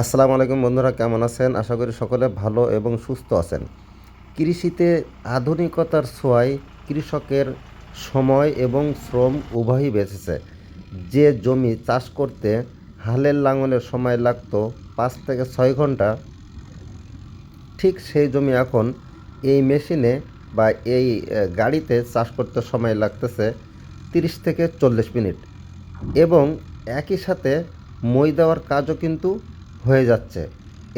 আসসালামু আলাইকুম বন্ধুরা, কেমন আছেন? আশা করি সকলে ভালো এবং সুস্থ আছেন। কৃষিতে আধুনিকতার ছোঁয়ায় কৃষকের সময় এবং শ্রম উভয়ই বেঁচেছে। যে জমি চাষ করতে হালের লাঙলের সময় লাগতো পাঁচ থেকে ছয় ঘণ্টা, ঠিক সেই জমি এখন এই মেশিনে বা এই গাড়িতে চাষ করতে সময় লাগতেছে তিরিশ থেকে চল্লিশ মিনিট। এবং একই সাথে মই দেওয়ার কাজও কিন্তু হয়ে যাচ্ছে।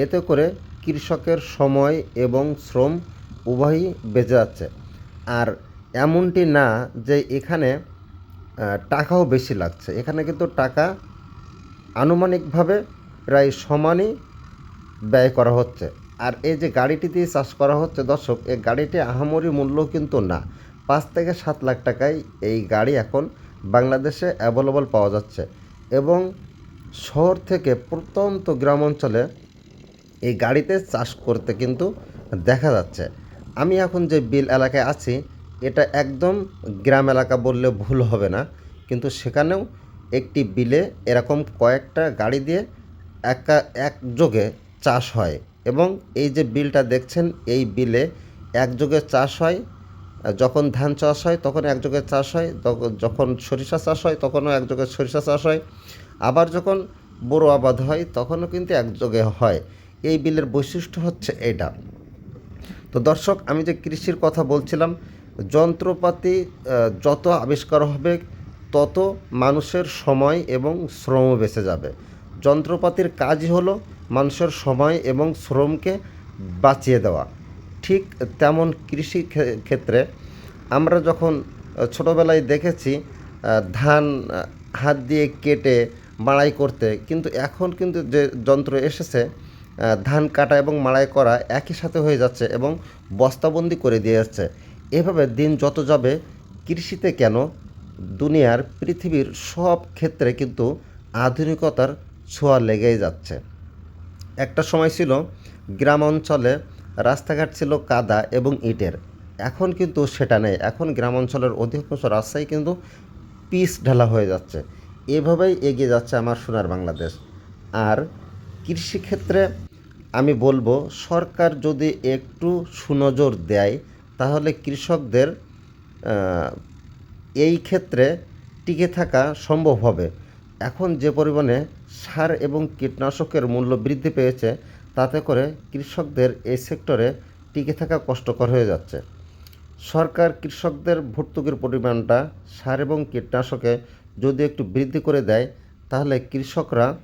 এতে করে কৃষকের সময় এবং শ্রম উভয়ই বেঁচে যাচ্ছে। আর এমনটি না যে এখানে টাকাও বেশি লাগছে। এখানে কিন্তু টাকা আনুমানিকভাবে প্রায় সমানই ব্যয় করা হচ্ছে। আর এই যে গাড়িটি দিয়ে চাষ করা হচ্ছে, দর্শক, এই গাড়িটি আহামরি মূল্য কিন্তু না। পাঁচ থেকে সাত লাখ টাকায় এই গাড়ি এখন বাংলাদেশে অ্যাভেলেবল পাওয়া যাচ্ছে। এবং শহর থেকে প্রত্যন্ত গ্রাম অঞ্চলে এই গাড়িতে চাষ করতে কিন্তু দেখা যাচ্ছে। আমি এখন যে বিল এলাকায় আছি, এটা একদম গ্রাম এলাকা বললে ভুল হবে না। কিন্তু সেখানেও একটি বিলে এরকম কয়েকটা গাড়ি দিয়ে একা একযোগে চাষ হয় এবং এই যে বিলটা দেখছেন, এই বিলে একযোগে চাষ হয়, যখন ধান চাষ হয় তখন একযোগে চাষ হয় যখন সরিষা চাষ হয় তখনও একযোগে সরিষা চাষ হয়। আবার যখন বড় আবাদ হয়, তখনও কিন্তু একযোগে হয়। এই বিলের বৈশিষ্ট্য হচ্ছে এটা। তো দর্শক, আমি যে কৃষির কথা বলছিলাম, যন্ত্রপাতি যত আবিষ্কার হবে, তত মানুষের সময় এবং শ্রম বেঁচে যাবে। যন্ত্রপাতির কাজই হলো মানুষের সময় এবং শ্রমকে বাঁচিয়ে দেওয়া। ঠিক তেমন কৃষি ক্ষেত্রে আমরা যখন ছোটোবেলায় দেখেছি ধান হাত দিয়ে কেটে মাড়াই করতে। কিন্তু এখন কিন্তু যে যন্ত্র এসেছে ধান কাটা এবং মাড়াই করা একই সাথে হয়ে যাচ্ছে এবং বস্তাবন্দি করে দিয়ে যাচ্ছে। এভাবে দিন যত যাবে, কৃষিতে কেন দুনিয়ার পৃথিবীর সব ক্ষেত্রে কিন্তু আধুনিকতার ছোঁয়া লেগেই যাচ্ছে। একটা সময় ছিল, গ্রাম অঞ্চলে রাস্তাঘাট ছিল কাদা এবং ইটের। এখন কিন্তু সেটা নেই। এখন গ্রাম অঞ্চলের অধিকাংশ রাস্তায় কিন্তু পিচ ঢালা হয়ে যাচ্ছে। এভাবেই এগিয়ে যাচ্ছে আমার সোনার বাংলাদেশ। আর কৃষিক্ষেত্রে আমি বলব, সরকার যদি একটু সুনজর দেয়, তাহলে কৃষকদের এই ক্ষেত্রে টিকে থাকা সম্ভব হবে। এখন যে পরিমাণে সার এবং কীটনাশকের মূল্য বৃদ্ধি পেয়েছে, তাতে করে কৃষকদের এই সেক্টরে টিকে থাকা কষ্টকর হয়ে যাচ্ছে। সরকার কৃষকদের ভর্তুকির পরিমাণটা সার এবং কীটনাশকে যদি একটু বৃদ্ধি করে দেয়, তাহলে কৃষকরা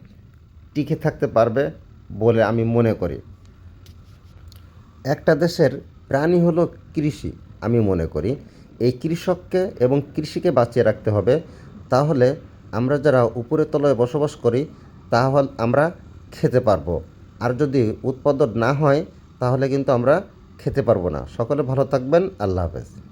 টিকে থাকতে পারবে বলে আমি মনে করি। একটা দেশের প্রাণী হলো কৃষি, আমি মনে করি। এই কৃষককে এবং কৃষিকে বাঁচিয়ে রাখতে হবে। তাহলে আমরা যারা উপরে তলায় বসবাস করি, তাহলে, আমরা খেতে পারব। আর যদি উৎপাদন না হয়, তাহলে কিন্তু আমরা খেতে পারব না। সকলে ভালো থাকবেন। আল্লাহ হাফেজ।